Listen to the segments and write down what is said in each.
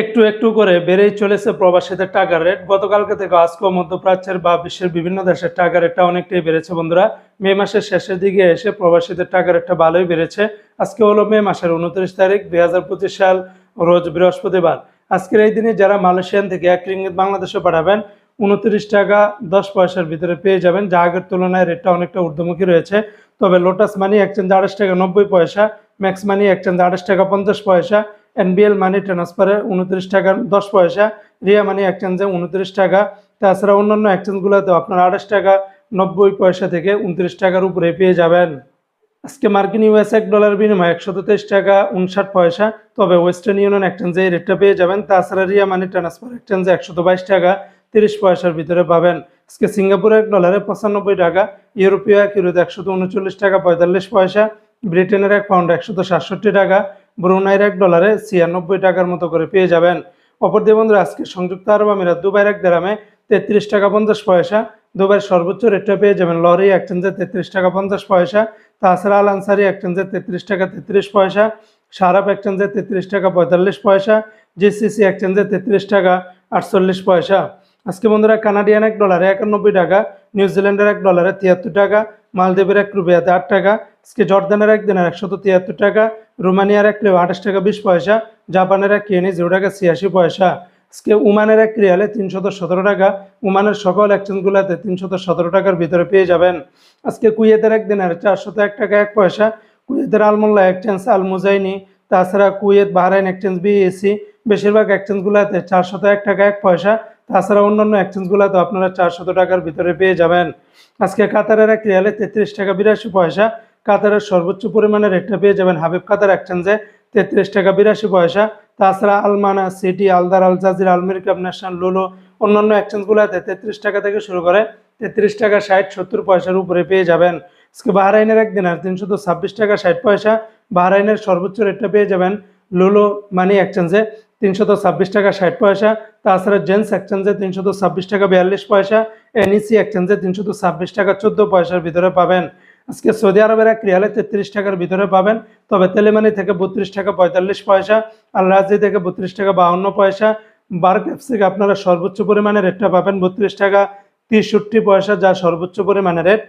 একটু একটু করে বেড়েই চলেছে প্রবাসীদের টাকার রেট। গতকালকে থেকে আজকেও মধ্যপ্রাচ্যের বা বিশ্বের বিভিন্ন দেশের টাকার রেটটা অনেকটাই বেড়েছে বন্ধুরা। মে মাসের শেষের দিকে এসে প্রবাসীদের টাকার রেটটা ভালোই বেড়েছে। আজকে হলো মে মাসের উনত্রিশ তারিখ, দুই হাজার পঁচিশ সাল, রোজ বৃহস্পতিবার। আজকের এই দিনে যারা মালয়েশিয়ান থেকে এক রিঙ্গিত বাংলাদেশে পাঠাবেন, উনত্রিশ টাকা দশ পয়সার ভিতরে পেয়ে যাবেন, যা আগের তুলনায় রেটটা অনেকটা ঊর্ধ্বমুখী রয়েছে। তবে লোটাস মানি এক্সচেঞ্জ আড়াইশ টাকা নব্বই পয়সা ম্যাক্স মানি এক্সচেঞ্জ আড়াইশ টাকা পঞ্চাশ পয়সা এনবিএল মানি ট্রান্সফারে উনত্রিশ টাকা, দশ পয়সা, রিয়া মানি এক্সচেঞ্জে উনত্রিশ টাকা। তাছাড়া অন্যান্য এক্সচেঞ্জগুলোতে আপনার আঠাশ টাকা, নব্বই পয়সা থেকে উনত্রিশ টাকার উপরে পেয়ে যাবেন। আজকে মার্কিন ইউএস এক ডলার বিনিময় একশত তেইশ টাকা, উনষাট পয়সা, তবে ওয়েস্টার্ন ইউনিয়ন এক্সচেঞ্জে এই রেটটা পেয়ে যাবেন। তাছাড়া রিয়া মানি ট্রান্সফার এক্সচেঞ্জে একশত বাইশ টাকা, তিরিশ পয়সার ভিতরে পাবেন। আজকে সিঙ্গাপুর এক ডলারে পঁচানব্বই টাকা, ইউরোপীয় এক ইউরোতে একশত উনচল্লিশ টাকা, পঁয়তাল্লিশ পয়সা, ব্রিটেনের এক পাউন্ড একশত সাতষট্টি টাকা ব্রুনাইয়ের এক ডলারে ছিয়ানব্বই টাকার মতো করে পেয়ে যাবেন। অপরদিকে বন্ধুরা, আজকে সংযুক্ত আরব আমিরাত দুবাইয়ের এক দেরামে তেত্রিশ টাকা পঞ্চাশ পয়সা, দুবাইয়ের সর্বোচ্চ রেটটা পেয়ে যাবেন লরি এক্সচেঞ্জে তেত্রিশ টাকা পঞ্চাশ পয়সা, তাছাড়া আল আনসারি এক্সচেঞ্জে তেত্রিশ টাকা তেত্রিশ পয়সা সারাপ এক্সচেঞ্জে তেত্রিশ টাকা পঁয়তাল্লিশ পয়সা, জিসিসি এক্সচেঞ্জে তেত্রিশ টাকা আটচল্লিশ পয়সা। আজকে বন্ধুরা, কানাডিয়ান এক ডলারে একানব্বই টাকা, নিউজিল্যান্ডের এক ডলারে তিয়াত্তর টাকা, মালদ্বীপের এক রুপিয়াতে আট টাকা আজকে জর্দানের এক দিনের একশত তিয়াত্তর টাকা, রোমানিয়ার এক লেও আঠাশ টাকা বিশ পয়সা, জাপানের এক কেনি জিরো টাকা ছিয়াশি পয়সা। আজকে উমানের এক রিয়ালে তিনশত সতেরো টাকা, উমানের সকল এক্সচেঞ্জগুলোতে তিনশত সতেরো টাকার ভিতরে পেয়ে যাবেন। আজকে কুয়েতের এক দিনের চারশত এক টাকা এক পয়সা, কুয়েতের আলমোল্লা এক্সচেঞ্জ আল মুজাইনি, তাছাড়া কুয়েত, বাহরাইন এক্সচেঞ্জ, বিএসি, বেশিরভাগ এক্সচেঞ্জগুলোতে চারশত এক টাকা এক পয়সা, তাছাড়া অন্যান্য এক্সচেঞ্জগুলোতে আপনারা চারশত টাকার ভিতরে পেয়ে যাবেন। আজকে কাতারের এক রিয়ালে তেত্রিশ টাকা বিরাশি পয়সা কাতারের সর্বোচ্চ পরিমাণে রেটটা পেয়ে যাবেন হাবিব কাতার এক্সচেঞ্জে, তেত্রিশ টাকা, বিরাশি পয়সা। তাছাড়া Almana, City, Aldar, Al জাজির আলমেরিকাপ national লুলো, অন্যান্য এক্সচেঞ্জগুলোতে তেত্রিশ টাকা থেকে শুরু করে তেত্রিশ টাকা, ষাট, সত্তর পয়সার উপরে পেয়ে যাবেন। আজকে বাহরাইনের একদিন আর তিনশত ছাব্বিশ টাকা, ষাট পয়সা। বাহরাইনের সর্বোচ্চ রেটটা পেয়ে যাবেন লুলো মানি এক্সচেঞ্জে, তিনশত ছাব্বিশ টাকা, ষাট পয়সা। তাছাড়া জেন্স এক্সচেঞ্জে, তিনশত ছাব্বিশ টাকা, বিয়াল্লিশ পয়সা। এনইসি এক্সচেঞ্জে, তিনশত ছাব্বিশ টাকা, চোদ্দ পয়সার ভিতরে পাবেন। আজকে সৌদি আরবের এক রিয়ালে তেত্রিশ টাকার ভিতরে পাবেন। তবে তেলেমানি থেকে বত্রিশ টাকা পঁয়তাল্লিশ পয়সা আল রাজি থেকে বত্রিশ টাকা বাউন্ন পয়সা। বার্ক অ্যাপস আপনারা সর্বোচ্চ পরিমাণে রেটটা পাবেন বত্রিশ টাকা তেষট্টি পয়সা, যা সর্বোচ্চ পরিমাণে রেট।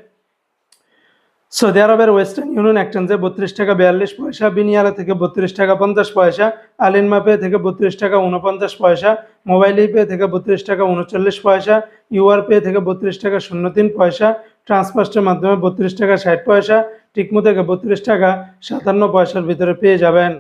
সৌদি আরবের ওয়েস্টার্ন ইউনিয়ন এক্সচেঞ্জে বত্রিশ টাকা বিয়াল্লিশ পয়সা, বিনিয়ারা থেকে বত্রিশ টাকা পঞ্চাশ পয়সা আলিনমা পে থেকে বত্রিশ টাকা উনপঞ্চাশ পয়সা, মোবাইল পে থেকে বত্রিশ টাকা উনচল্লিশ পয়সা ইউআর পে থেকে বত্রিশ টাকা শূন্য তিন পয়সা ট্রান্সফার্স্টের মাধ্যমে বত্রিশ টাকা ষাট পয়সা টিকমো থেকে বত্রিশ টাকা সাতান্ন পয়সার ভিতরে পেয়ে যাবেন।